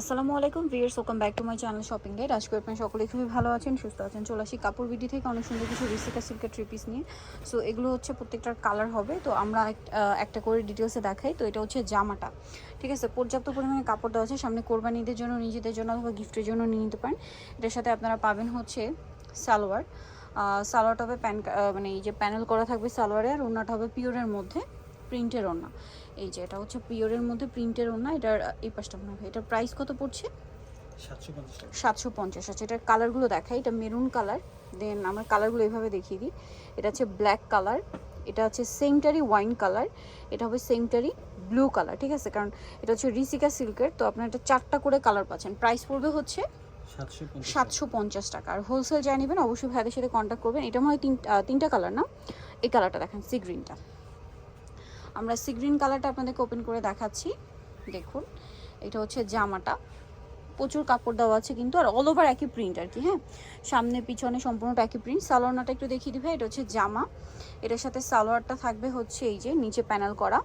আসসালামু আলাইকুম viewers welcome back to my channel shopping guide. আজকে আপনারা সকলে খুবই ভালো আছেন, সুস্থ আছেন, চলে আসি কাপড় বিডি থেকে অনেক সুন্দর কিছু রিসিকা সিল্কের থ্রি পিস নিয়ে। সো এগুলো হচ্ছে প্রত্যেকটার কালার হবে, তো আমরা একটা করে ডিটেলসে দেখাই। তো এটা হচ্ছে জামাটা, ঠিক আছে? পর্যাপ্ত পরিমাণে কাপড় দেওয়া আছে, সামনে কোরবানিদের জন্য, নিজেদের জন্য অথবা গিফটের জন্য নিয়ে নিতে পারেন। এটার সাথে আপনারা পাবেন হচ্ছে সালোয়ার সালোয়ারটা হবে প্যান মানে এই যে প্যানেল করা থাকবে সালোয়ারে, আর ওনাটা হবে পিওরের মধ্যে প্রিন্টের ওনা এই যে এটা হচ্ছে পিওরের মধ্যে প্রিন্টের ওনা এটার এই পাশটা মনে হয় এটার প্রাইস কত পড়ছে? সাতশো পঞ্চাশ আছে এটার কালারগুলো দেখাই এটা মেরুন কালার দেন আমরা কালারগুলো এইভাবে দেখিয়ে দিই। এটা হচ্ছে ব্ল্যাক কালার এটা হচ্ছে সেমটারি ওয়াইন কালার এটা হবে সেমটারি ব্লু কালার ঠিক আছে? কারণ এটা হচ্ছে রিসিকা সিল্কের তো আপনার এটা চারটা করে কালার পাচ্ছেন। প্রাইস পড়বে হচ্ছে সাতশো পঞ্চাশ টাকা। আর হোলসেল যা নেবেন অবশ্যই ভাইদের সাথে কন্ট্যাক্ট করবেন। এটা মনে হয় তিন আহ, তিনটা কালার না? এই কালারটা দেখেন সি গ্রিনটা আমরা সি গ্রিন কালারটা আপনাদেরকে ওপেন করে দেখাচ্ছি। দেখুন, এটা হচ্ছে জামাটা। প্রচুর কাপড় দেওয়া আছে কিন্তু, আর অল ওভার একই প্রিন্ট আর কি হ্যাঁ? সামনে, পিছনে সম্পূর্ণটা একই প্রিন্ট সালোয়ারটা একটু দেখিয়ে দিবে এটা হচ্ছে জামা। এটার সাথে সালোয়ারটা থাকবে হচ্ছে এই যে, নিচে প্যানেল করা।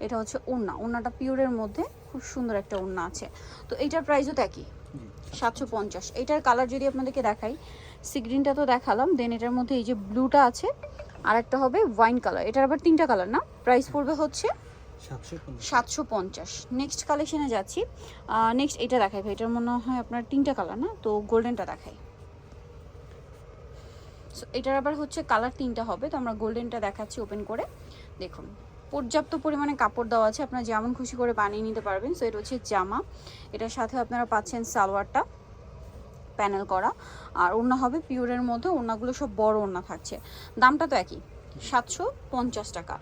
এটা হচ্ছে ওড়না। ওড়নাটা পিওরের মধ্যে খুব সুন্দর একটা ওড়না আছে। তো এইটার প্রাইসও তো একই। সাতশো পঞ্চাশ। এটার কালার যদি আপনাদেরকে দেখাই সিগ্রিনটা তো দেখালাম দেন এটার মধ্যে এই যে ব্লুটা আছে আর একটা হবে ওয়াইন কালার। এটার আবার তিনটা কালার না? প্রাইস পড়বে হচ্ছে সাতশো পঞ্চাশ। নেক্সট কালেকশনে যাচ্ছি। নেক্সট এটা দেখাই ভাই। এটার মনে হয় আপনার তিনটা কালার না? তো গোল্ডেনটা দেখাই। So, এটার আবার হচ্ছে কালার তিনটা হবে। তো আমরা গোল্ডেনটা দেখাচ্ছি ওপেন করে। দেখুন পর্যাপ্ত পরিমাণে কাপড় দেওয়া আছে। আপনারা যেমন খুশি করে বানিয়ে নিতে পারবেন। সো এটা হচ্ছে জামা। এটার সাথে আপনারা পাচ্ছেন সালোয়ারটা। প্যানেল করা। আর ওড়না হবে পিওরের মধ্যে ওড়নাগুলো সব বড় ওড়না থাকছে। দামটা তো একই সাতশো পঞ্চাশ টাকা।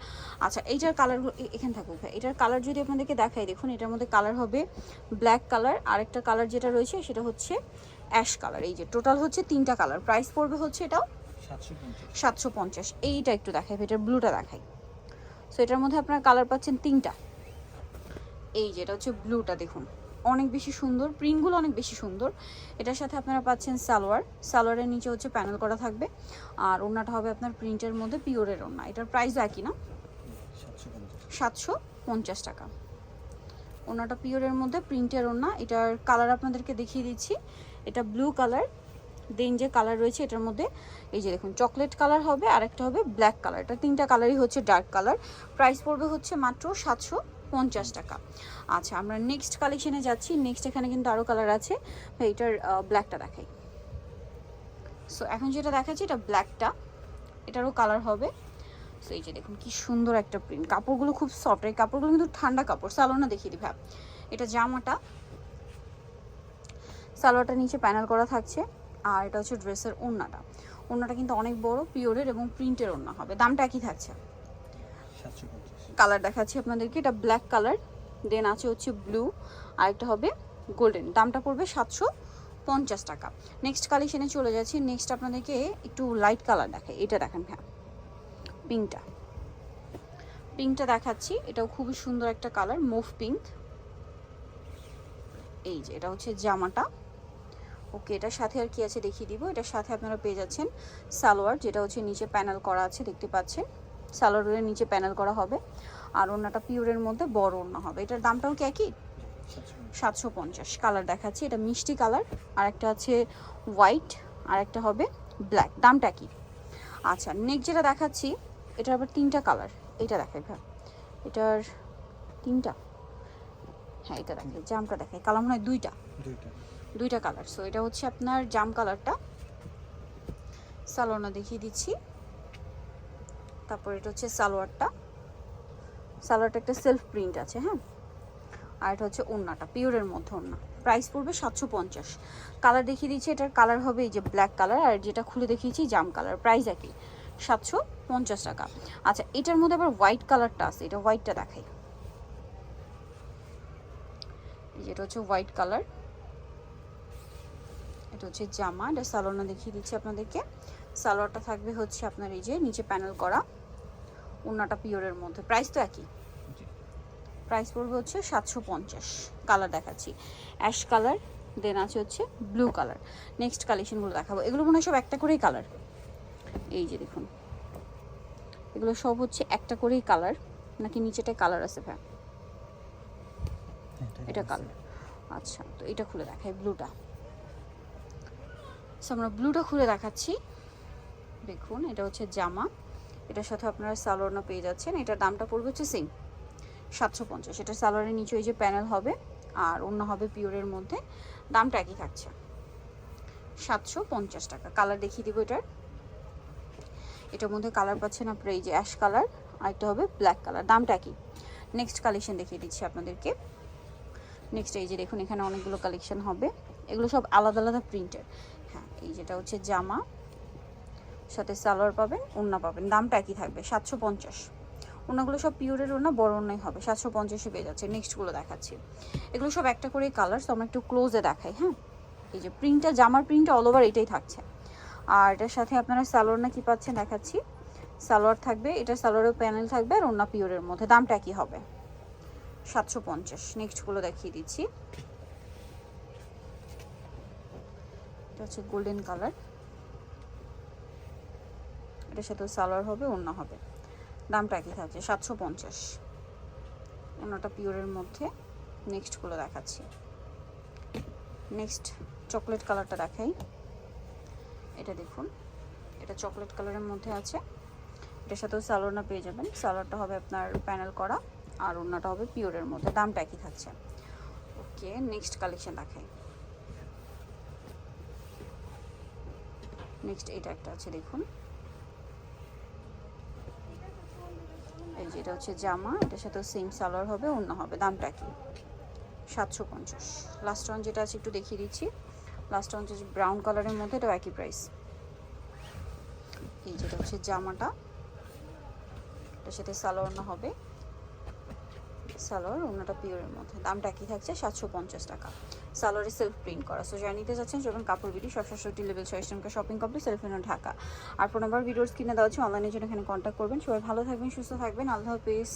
আচ্ছা এইটার কালার এখানে থাকুক ভাই এটার কালার যদি আপনাদেরকে দেখাই দেখুন এটার মধ্যে কালার হবে ব্ল্যাক কালার আরেকটা কালার যেটা রয়েছে সেটা হচ্ছে অ্যাশ কালার এই যে টোটাল হচ্ছে তিনটা কালার প্রাইস পড়বে হচ্ছে এটাও সাতশো পঞ্চাশ। সাতশো পঞ্চাশ। এইটা একটু দেখাই এটার ব্লুটা দেখাই। সো এটার মধ্যে আপনার কালার পাচ্ছেন তিনটা। এই যে এটা হচ্ছে ব্লুটা দেখুন। অনেক বেশি সুন্দর প্রিন্টগুলো অনেক বেশি সুন্দর। এটার সাথে আপনারা পাচ্ছেন সালোয়ার। সালোয়ারের নিচে হচ্ছে প্যানেল করা থাকবে। আর ওড়নাটা হবে আপনার প্রিন্টের মধ্যে, পিওরের ওড়না। এটার প্রাইসও একই না? সাতশো পঞ্চাশ টাকা। ওনাটা পিওরের মধ্যে প্রিন্টের ওনা এটার কালার আপনাদেরকে দেখিয়ে দিচ্ছি। এটা ব্লু কালার দেন যে কালার রয়েছে, এটার মধ্যে এই যে দেখুন চকলেট কালার হবে আর একটা হবে ব্ল্যাক কালার এটা তিনটা কালারই হচ্ছে ডার্ক কালার প্রাইস পড়বে হচ্ছে মাত্র সাতশো পঞ্চাশ টাকা। আচ্ছা আমরা নেক্সট কালেকশনে যাচ্ছি। নেক্সট এখানে কিন্তু আরও কালার আছে। ভাই, এটার ব্ল্যাকটা দেখাই। সো এখন যেটা দেখাচ্ছি এটা ব্ল্যাকটা এটারও কালার হবে। সো এই যে দেখুন কি সুন্দর একটা প্রিন্ট কাপড়গুলো খুব সফট এই কাপড়গুলো কিন্তু ঠান্ডা কাপড়। সালোয়ারটা দেখিয়ে দিই ভাব এটা জামাটা। সালোয়ারটা নিচে প্যানেল করা থাকছে। আর এটা হচ্ছে ড্রেসের ওড়নাটা। ওড়নাটা কিন্তু অনেক বড় পিওরের এবং প্রিন্টের ওড়না হবে। দামটা একই থাকছে। সাতশো পঞ্চাশ। কালার দেখাচ্ছি আপনাদেরকে, এটা ব্ল্যাক কালার দেন আছে হচ্ছে ব্লু আর একটা হবে গোল্ডেন দামটা পড়বে সাতশো পঞ্চাশ টাকা। নেক্সট কালেকশনে চলে যাচ্ছি নেক্সট আপনাদেরকে একটু লাইট কালার দেখাই, এটা দেখেন হ্যাঁ পিঙ্কটা পিঙ্কটা দেখাচ্ছি, এটাও খুবই সুন্দর একটা কালার মুভ পিঙ্ক এই যে, এটা হচ্ছে জামাটা। ওকে এটার সাথে আর কি আছে দেখিয়ে দিব, এটার সাথে আপনারা পেয়ে যাচ্ছেন সালোয়ার, যেটা হচ্ছে নিচে প্যানেল করা আছে, দেখতে পাচ্ছেন। সালোয়ারের নিচে প্যানেল করা হবে আর ওনাটা পিওরের মধ্যে বড় ওড়না হবে। এটার দামটাও কি একই? সাতশো পঞ্চাশ। কালার দেখাচ্ছি এটা মিষ্টি কালার আর একটা আছে হোয়াইট আর একটা হবে ব্ল্যাক। দামটা কি আচ্ছা নেক্সট যেটা দেখাচ্ছি এটার আবার তিনটা কালার। এটা দেখাই ভাই। এটার তিনটা? হ্যাঁ এটা দেখাই। জামটা দেখাই। কালার মনে হয় দুইটা। দুইটা। কালার। সো এটা হচ্ছে আপনার জাম কালারটা। সালোয়ারটা দেখিয়ে দিচ্ছি। তারপর এটা হচ্ছে সালোয়ারটা। সালোয়ারটা একটা সেলফ প্রিন্ট আছে হ্যাঁ? আর এটা হচ্ছে ওড়নাটা পিওরের মধ্যে ওড়না প্রাইস পড়বে সাতশো পঞ্চাশ। কালার দেখিয়ে দিচ্ছি, এটার কালার হবে এই যে ব্ল্যাক কালার আর যেটা খুলে দেখিয়েছি জাম কালার প্রাইস একই, সাতশো পঞ্চাশ টাকা। আচ্ছা এটার মধ্যে আবার হোয়াইট কালারটা আছে, এটা হোয়াইটটা দেখাই। এই যে এটা হচ্ছে হোয়াইট কালার এটা হচ্ছে জামা, এটা সালোয়ারটা দেখিয়ে দিচ্ছি আপনাদেরকে। সালোয়ারটা থাকবে হচ্ছে আপনার এই যে নিচে প্যানেল করা। ওড়নাটা পিওরের মধ্যে। প্রাইস তো একই। প্রাইস পড়বে হচ্ছে সাতশো পঞ্চাশ। কালার দেখাচ্ছি। অ্যাশ কালার দেন আছে হচ্ছে ব্লু কালার নেক্সট কালেকশনগুলো দেখাবো। এগুলো মনে হয় সব একটা করেই কালার এই যে দেখুন। এগুলো সব হচ্ছে একটা করেই কালার নাকি নিচেটায় কালার আছে ভাই? এটা কালার আচ্ছা তো এটা খুলে দেখাই ব্লুটা আমরা ব্লুটা খুলে দেখাচ্ছি। দেখুন এটা হচ্ছে জামা। এটার সাথে আপনারা সালোয়ারনা পেয়ে যাচ্ছেন। এটার দামটা পড়বে হচ্ছে সেম সাতশো পঞ্চাশ। এটা সালোয়ারের নিচে এই যে প্যানেল হবে আর অন্য হবে পিওরের মধ্যে। দামটা একই থাকছে। সাতশো পঞ্চাশ টাকা। কালার দেখিয়ে দিব এটার। এটার মধ্যে কালার পাচ্ছেন আপনার এই যে অ্যাশ কালার আরেকটা হবে ব্ল্যাক কালার দামটা একই। নেক্সট কালেকশন দেখিয়ে দিচ্ছি আপনাদেরকে। নেক্সট এই যে দেখুন, এখানে অনেকগুলো কালেকশন হবে। এগুলো সব আলাদা আলাদা প্রিন্টের হ্যাঁ এই যেটা হচ্ছে জামা। সাথে সালোয়ার পাবেন, ওড়না পাবেন। দামটা একই থাকবে, সাতশো পঞ্চাশ। ওনাগুলো সব পিওরের ওনা বড় ওনাই হবে, সাতশো পঞ্চাশে পেয়ে যাচ্ছে। নেক্সটগুলো দেখাচ্ছি। এগুলো সব একটা করে কালার তো আমরা একটু ক্লোজে দেখাই হ্যাঁ? এই যে প্রিন্টটা জামার প্রিন্টটা অল ওভার এটাই থাকছে। আর এটার সাথে আপনারা সালোয়ার না কি পাচ্ছেন দেখাচ্ছি। সালোয়ার থাকবে, এটা সালোয়ারের প্যানেল থাকবে আর ওনা পিওরের মধ্যে। দামটা একই হবে, সাতশো পঞ্চাশ। নেক্সটগুলো দেখিয়ে দিচ্ছি। এটা হচ্ছে গোল্ডেন কালার এটার সাথে সালোয়ার হবে অন্য হবে। দামটা একই থাকছে, সাতশো পঞ্চাশ। অন্যটা পিওরের মধ্যে নেক্সটগুলো দেখাচ্ছি। নেক্সট চকলেট কালারটা দেখাই। এটা দেখুন, এটা চকলেট কালারের মধ্যে আছে। এটার সাথেও সালোয়ারনা পেয়ে যাবেন। সালোয়ারটা হবে আপনার প্যানেল করা, আর অন্যটা হবে পিওরের মধ্যে। দামটা একই থাকছে। ওকে নেক্সট কালেকশন দেখাই। নেক্সট এটা একটা আছে, দেখুন। এই যে এটা হচ্ছে জামা, এটার সাথে সেম সালোয়ার হবে, অন্য হবে। দামটা কি সাতশো পঞ্চাশ। লাস্ট ওয়ান যেটা আছে একটু দেখিয়ে দিচ্ছি। লাস্ট ওয়ান হচ্ছে ব্রাউন কালারের মধ্যে, এটাও একই প্রাইস এই যেটা হচ্ছে জামাটা। এটার সাথে সালোয়ার হবে। সালোয়ার অন্যটা পিওরের মধ্যে। দামটা একই থাকছে, সাতশো পঞ্চাশ টাকা। সালোয়ারে সেলফ প্রিন্ট করা। সো যারা নিতে যাচ্ছেন যখন কাপড় বিডি সাতষট্টি লেভেল ছয় শপিং শপিং কমপ্লেক্স সেলফিনো ঢাকা। আর ফোন নাম্বার ভিডিওস কিনে দেওয়া হচ্ছে অনলাইনের জন্য এখানে কন্ট্যাক্ট করবেন। সবাই ভালো থাকবেন, সুস্থ থাকবেন। আল্লাহ হাফিজ।